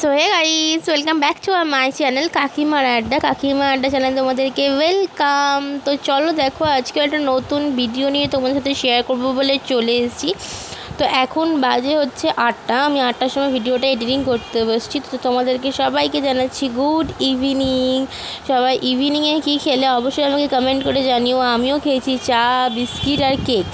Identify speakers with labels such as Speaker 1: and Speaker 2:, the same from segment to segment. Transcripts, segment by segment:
Speaker 1: So hey guys welcome back to our my channel কাকিমার আড্ডা কাকিমা আড্ডা চ্যানেল তোমাদেরকে ওয়েলকাম তো চলো দেখো, আজকে একটা নতুন ভিডিও নিয়ে তোমাদের সাথে শেয়ার করব বলে চলে এসেছি। তো এখন বাজে হচ্ছে আটটা, আমি আটটার সময় ভিডিওটা এডিটিং করতে বসছি। তো তোমাদেরকে সবাইকে জানাচ্ছি গুড ইভিনিং সবাই ইভিনিংয়ে কী খেলে অবশ্যই আমাকে কমেন্ট করে জানিও। আমিও খেয়েছি চা, বিস্কিট আর কেক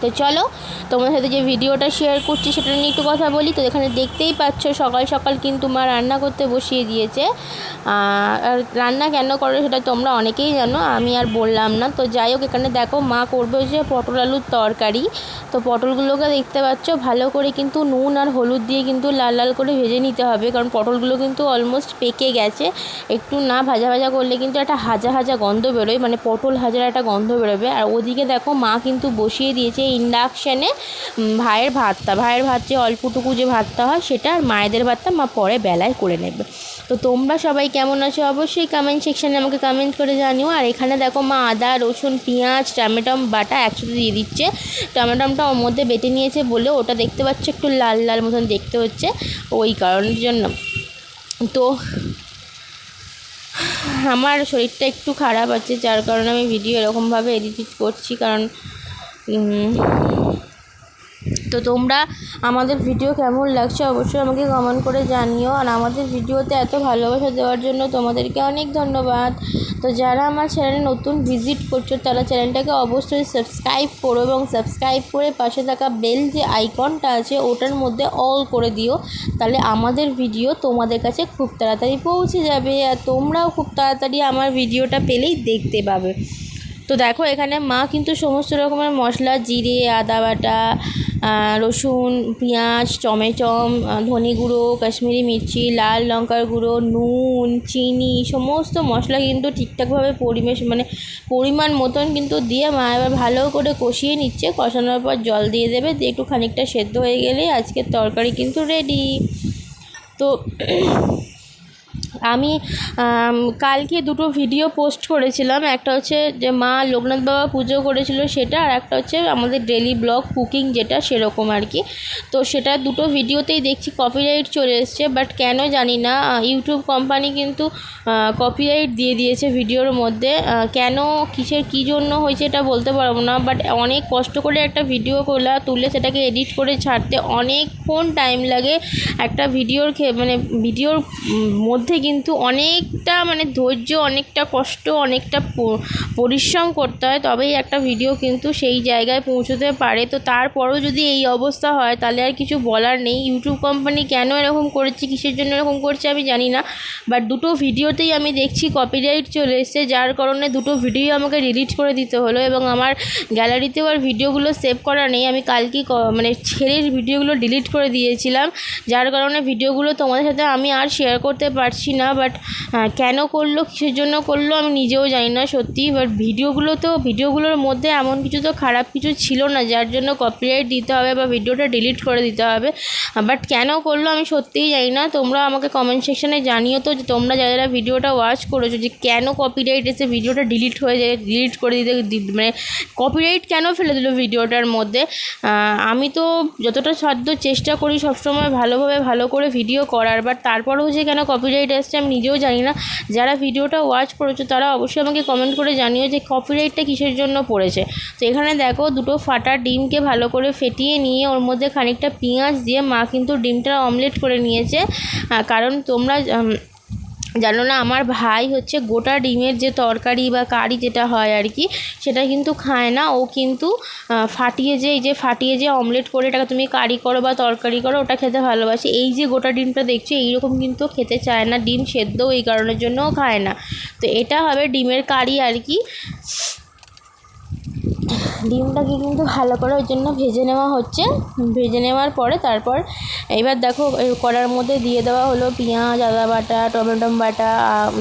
Speaker 1: তো চলো, তোমাদের সাথে যে ভিডিওটা শেয়ার করছি সেটা নিয়ে একটু কথা বলি। তো এখানে দেখতেই পাচ্ছ, সকাল সকাল কিন্তু মা রান্না করতে বসিয়ে দিয়েছে। আর রান্না কেন করে সেটা তোমরা অনেকেই জানো, আমি আর বললাম না। তো যাই হোক, এখানে দেখো মা করবে হচ্ছে পটল আলুর তরকারি। তো পটলগুলোকে দেখতে পাচ্ছ, ভালো করে কিন্তু নুন আর হলুদ দিয়ে কিন্তু লাল লাল করে ভেজে নিতে হবে। কারণ পটলগুলো কিন্তু অলমোস্ট পেকে গেছে। একটু না ভাজা ভাজা করলে কিন্তু একটা হাজা হাজা গন্ধ বেরোয় মানে পটল হাজার একটা গন্ধ বেরোবে। আর ওদিকে দেখো মা কিন্তু বসিয়ে দিয়েছে ইন্ডাকশানে ভাইয়ের ভাতটা। ভাইয়ের ভাত যে অল্পটুকু যে ভাতটা হয়, সেটা আর মায়েদের ভাতটা মা পরে বেলায় করে নেবে। তো তোমরা সবাই কেমন আছো অবশ্যই কমেন্ট সেকশানে আমাকে কমেন্ট করে জানিও। আর এখানে দেখো মা আদা, রসুন, পেঁয়াজ টমেটম বাটা একসাথে দিয়ে দিচ্ছে। টমেটমটা ওর মধ্যে বেটে নিয়েছে বলে ওটা দেখতে পাচ্ছ একটু লাল লাল মতন দেখতে হচ্ছে ওই কারণের জন্য। তো আমার শরীরটা একটু খারাপ আছে, যার কারণে আমি ভিডিও এরকমভাবে এডিট করছি। কারণ তো তোমরা আমাদের ভিডিও কেমন লাগছে অবশ্যই আমাকে কমেন্ট করে জানিও। আর আমাদের ভিডিওতে এত ভালোবাসা দেওয়ার জন্য তোমাদেরকে অনেক ধন্যবাদ। তো যারা আমার চ্যানেলে নতুন ভিজিট করছ, তারা চ্যানেলটাকে অবশ্যই সাবস্ক্রাইব করো এবং সাবস্ক্রাইব করে পাশে থাকা বেল যে আইকনটা আছে, ওটার মধ্যে অল করে দিও। তাহলে আমাদের ভিডিও তোমাদের কাছে খুব তাড়াতাড়ি পৌঁছে যাবে। আর তোমরাও খুব তাড়াতাড়ি আমার ভিডিওটা পেলেই দেখতে পাবে। তো দেখো এখানে মা কিন্তু সমস্ত রকমের মশলা, জিরে, আদা বাটা রসুন, পেঁয়াজ, টমেটম ধনে গুঁড়ো, কাশ্মীরি মির্চি, লাল লঙ্কার গুঁড়ো, নুন, চিনি, সমস্ত মশলা কিন্তু ঠিকঠাকভাবে পরিবেশ মানে পরিমাণ মতন কিন্তু দিয়ে মা এবার ভালো করে কষিয়ে নিচ্ছে। কষানোর পর জল দিয়ে দেবে, দিয়ে একটু খানিকটা সেদ্ধ হয়ে গেলে আজকের তরকারি কিন্তু রেডি তো আমি কালকে দুটো ভিডিও পোস্ট করেছিলাম। একটা হচ্ছে যে মা লোকনাথ বাবা পুজো করেছিল সেটা, আর একটা হচ্ছে আমাদের ডেলি ব্লগ কুকিং যেটা সেরকম আর কি। তো সেটা দুটো ভিডিওতেই দেখছি কপিরাইট চলে এসছে বাট কেন জানি না ইউটিউব কোম্পানি কিন্তু কপিরাইট দিয়ে দিয়েছে ভিডিওর মধ্যে। কেন, কিসের কী জন্য হয়েছে এটা বলতে পারব না বাট অনেক কষ্ট করে একটা ভিডিও করলে তুলে সেটাকে এডিট করে ছাড়তে অনেকক্ষণ টাইম লাগে একটা ভিডিওর মানে ভিডিওর মধ্যে কিন্তু অনেকটা মানে ধৈর্য, অনেকটা কষ্ট, অনেকটা পরিশ্রম করতে হয়, তবেই একটা ভিডিও কিন্তু সেই জায়গায় পৌঁছতে পারে। তো তারপরও যদি এই অবস্থা হয়, তাহলে আর কিছু বলার নেই। ইউটিউব কোম্পানি কেন এরকম করেছে, কিসের জন্য এরকম করছে, আমি জানি না। বাট দুটো ভিডিওতেই আমি দেখছি কপিরাইট চলে এসছে, যার কারণে দুটো ভিডিও আমাকে ডিলিট করে দিতে হলো এবং আমার গ্যালারিতেও আর ভিডিওগুলো সেভ করা নেই। আমি কালকেই মানে ছেড়ে ভিডিওগুলো ডিলিট করে দিয়েছিলাম, যার কারণে ভিডিওগুলো তোমাদের সাথে আমি আর শেয়ার করতে পারছি না। বাট কেন করল, কিসের জন্য করল, আমি নিজেও জানি না সত্যি বাট ভিডিওগুলো তো, ভিডিওগুলোর মধ্যে এমন কিছু তো খারাপ কিছু ছিল না, যার জন্য কপিরাইট দিতে হবে বা ভিডিওটা ডিলিট করে দিতে হবে বাট কেন করল আমি সত্যিই জানি না। তোমরা আমাকে কমেন্ট সেকশানে জানিও তো যে তোমরা যারা যারা ভিডিওটা ওয়াচ করেছ, যে কেন কপিরাইট এসে ভিডিওটা ডিলিট হয়ে যায় ডিলিট করে দিতে মানে কপিরাইট কেন ফেলে দিল ভিডিওটার মধ্যে? আমি তো যতটা সাধ্য চেষ্টা করি সবসময় ভালোভাবে ভালো করে ভিডিও করার বাট তারপরেও যে কেন কপিরাইট এসছে আমি নিজেও জানি না। যারা ভিডিওটা ওয়াচ করেছ, তারা অবশ্যই আমাকে কমেন্ট করে জানিও যে কপিরাইটটা কিসের জন্য পড়েছে। তো এখানে দেখো, দুটো ফাটা ডিমকে ভালো করে ফেটিয়ে নিয়ে, ওর মধ্যে খানিকটা পেঁয়াজ দিয়ে মা কিন্তু ডিমটা অমলেট করে নিয়েছে। কারণ তোমরা জানো না, আমার ভাই হচ্ছে গোটা ডিমের যে তরকারি বা কারি যেটা হয় আর কি, সেটা কিন্তু খায় না। ও কিন্তু ফাটিয়ে যে, এই যে ফাটিয়ে যে অমলেট করে এটাকে তুমি কারি করো বা তরকারি করো, ওটা খেতে ভালোবাসে। এই যে গোটা ডিমটা দেখছ, এইরকম কিন্তু খেতে চায় না। ডিম সেদ্ধ এই কারণের জন্যও খায় না। তো এটা হবে ডিমের কারি আর কি। ডিমটাকে কিন্তু ভালো করে ওই জন্য ভেজে নেওয়া হচ্ছে। ভেজে নেওয়ার পরে তারপর এবার দেখো কড়ার মধ্যে দিয়ে দেওয়া হলো পেঁয়াজ, আদা বাটা, টমেটো বাটা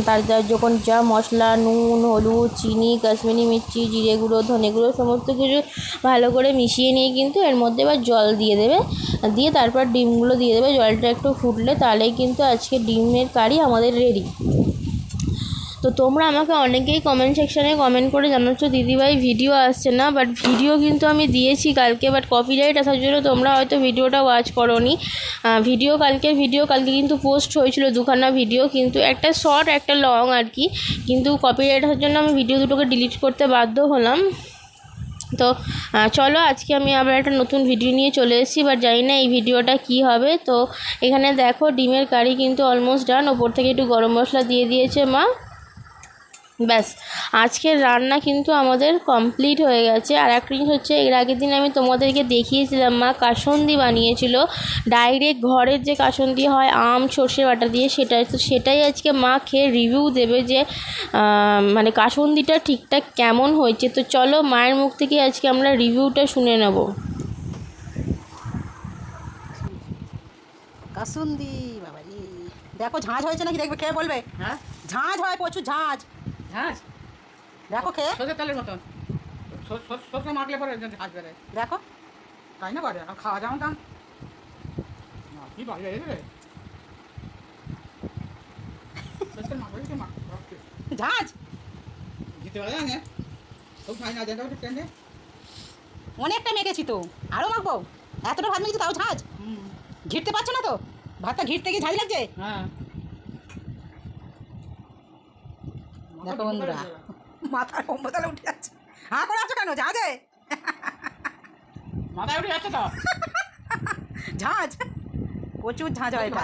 Speaker 1: তার যখন যা মশলা, নুন, হলুদ, চিনি, কাশ্মীরি মির্চি, জিরে গুঁড়ো, ধনে গুঁড়ো সমস্ত কিছু ভালো করে মিশিয়ে নিয়ে কিন্তু এর মধ্যে এবার জল দিয়ে দেবে। দিয়ে তারপর ডিমগুলো দিয়ে দেবে। জলটা একটু ফুটলে তাহলেই কিন্তু আজকে ডিমের কারি আমাদের রেডি। তো তোমরা আমাকে অনেকেই কমেন্ট সেকশানে কমেন্ট করে জানাচ্ছ, দিদিভাই ভিডিও আসছে না বাট ভিডিও কিন্তু আমি দিয়েছি কালকে বাট কপিরাইট আসার জন্য তোমরা হয়তো ভিডিওটা ওয়াচ করোনি। ভিডিও কালকের ভিডিও কালকে কিন্তু পোস্ট হয়েছিল, দুখানা ভিডিও কিন্তু একটা শর্ট একটা লং আর কি। কিন্তু কপিরাইট আসার জন্য আমি ভিডিও দুটোকে ডিলিট করতে বাধ্য হলাম। তো চলো আজকে আমি আবার একটা নতুন ভিডিও নিয়ে চলে এসেছি বাট জানি না এই ভিডিওটা কি হবে। তো, এখানে দেখো, ডিমের কারি কিন্তু অলমোস্ট ডান ওপর থেকে একটু গরম মশলা দিয়ে দিয়েছে মা। ব্যাস আজকের রান্না কিন্তু আমাদের কমপ্লিট হয়ে গেছে। আর একটা জিনিস হচ্ছে এর আগের দিন আমি তোমাদেরকে দেখিয়েছিলাম মা কাসন্দি বানিয়েছিল। ডাইরেক্ট ঘরের যে কাসন্দি হয় আম সর্ষে বাটা দিয়ে সেটাই তো সেটাই আজকে মা খেয়ে রিভিউ দেবে যে মানে কাসন্দিটা ঠিকঠাক কেমন হয়েছে। তো চলো মায়ের মুখ থেকে আজকে আমরা রিভিউটা শুনে নেব।
Speaker 2: কাসুন্দি বাবা দেখো ঝাঁঝ হয়েছে নাকি? দেখবে খেয়ে বলবে?
Speaker 3: হ্যাঁ?
Speaker 2: ঝাঁঝ হয় প্রচুর ঝাঁঝ
Speaker 3: হ্যাঁ।
Speaker 2: দেখো খেয়ে
Speaker 3: সরষের তেলের মতন। সর- সর- সরষে মাখলে পরে হাত বেড়ে
Speaker 2: দেখো।
Speaker 3: তাই না আর খাওয়া দাম না, কি বাড়ি রে? পারে ট্রেনে
Speaker 2: অনেকটা মেখেছি তো। আরও মাখবো? এতটা ভাত মেখেছি তাও
Speaker 3: হুম।
Speaker 2: ঘিরতে পারছ না তো? ভাতটা ঘিরতে গিয়ে ঝাঁঝ লাগছে?
Speaker 3: হ্যাঁ।
Speaker 2: দেখো বন্ধুরা মাথার কম্বতলে উঠে যাচ্ছে। হ্যাঁ করে আছো কেন? ঝাঁঝে
Speaker 3: মাথায় উঠে যাচ্ছে তো।
Speaker 2: ঝাঁঝ প্রচুর ঝাঁঝ হয় এটা।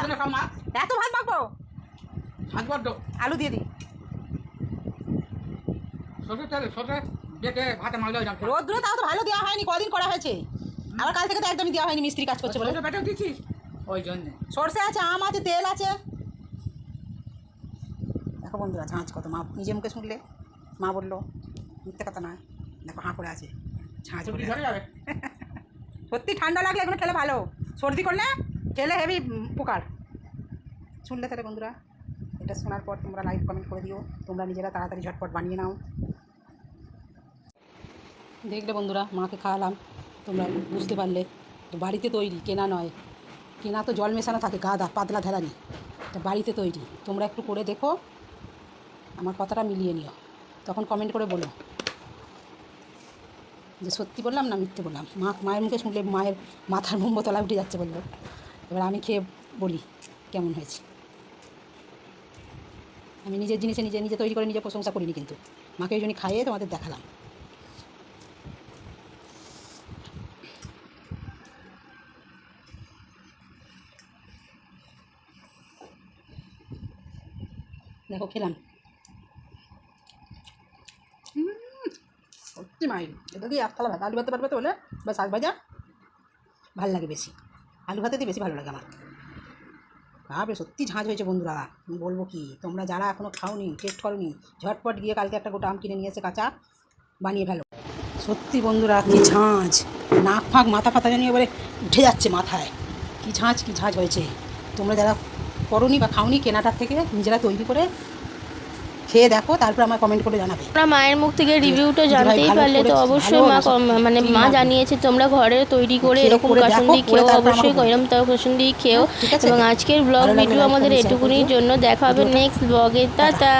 Speaker 2: এত ভাত মাখবো?
Speaker 3: হাত বড্ড
Speaker 2: আলু দিয়ে দিই
Speaker 3: সরষের তেল সরষে বেটে ভাতে ওই
Speaker 2: রোদ্রে তাও তো ভালো দেওয়া হয়নি কদিন করা হয়েছে। আবার কাল থেকে তো একদমই দেওয়া হয়নি মিস্ত্রি কাজ করছে বলে।
Speaker 3: বেটেও দিচ্ছিস? ওই জন্যে।
Speaker 2: সর্ষে আছে আম আছে তেল আছে। দেখো বন্ধুরা ঝাঁঝ কত মা নিজে মুখে শুনলে মা বলল মিথ্যে কথা নয় দেখো হাঁ করে আছে
Speaker 3: যাবে?
Speaker 2: সত্যি ঠান্ডা লাগলে এগুলো খেলে ভালো সর্দি করলে খেলে হেভি পোকার শুনলে তাহলে বন্ধুরা এটা শোনার পর তোমরা লাইক কমেন্ট করে দিও তোমরা নিজেরা তাড়াতাড়ি ঝটপট বানিয়ে নাও। দেখলে বন্ধুরা মাকে খাওয়ালাম তোমরা বুঝতে পারলে তো বাড়িতে তৈরি কেনা নয়। কেনা তো জল মেশানো থাকে গাদা পাতলা ধেলানি এটা বাড়িতে তৈরি। তোমরা একটু করে দেখো আমার কথাটা মিলিয়ে নিও। তখন কমেন্ট করে বলো। যে সত্যি বললাম না মিথ্যে বললাম? মা, মায়ের মুখে শুনলে মায়ের মাথার মুম্ব তলা উঠে যাচ্ছে বলল। এবার আমি খেয়ে বলি কেমন হয়েছে। আমি নিজের জিনিসে নিজে নিজে তৈরি করে নিজে প্রশংসা করিনি কিন্তু। মাকে ওই জন্য খাইয়ে তোমাদের দেখালাম। দেখো, খেলাম। সত্যি মায়ের এটা দিয়ে এক থালা ভাত? আলু ভাতে পারবে তো বলে? বা শাক ভাজা? ভালো লাগে বেশি। আলু ভাতে দিয়ে বেশি ভালো লাগে আমার। বাপরে সত্যি ঝাঁঝ হয়েছে বন্ধুরা। বলব কি, তোমরা যারা এখনও খাওনি টেস্ট করনি, ঝটপট গিয়ে কালকে একটা গোটা আম কিনে নিয়ে এসে কাঁচা বানিয়ে ফেলো। সত্যি বন্ধুরা, কি ঝাঁঝ নাক ফাঁক, মাথা ফাতা জানিয়ে এবারে উঠে যাচ্ছে মাথায়। কি ঝাঁঝ কি ঝাঁঝ হয়েছে। তোমরা যারা করনি বা খাওনি কেনাটার থেকে নিজেরা তৈরি করে খেয়ে দেখো তারপর আমার কমেন্ট করে জানাবে।
Speaker 1: তোমরা মায়ের মুখ থেকে রিভিউটা জানতেই পারলে তো অবশ্যই মা মানে মা জানিয়েছে তোমরা ঘরে তৈরি করে এরকম কাসুন্দি খেও অবশ্যই এরকম তাও কাসুন্দি খেও এবং আজকের ব্লগ ভিডিও আমাদের এটুকুনির জন্য দেখা হবে নেক্সট ব্লগে টাটা।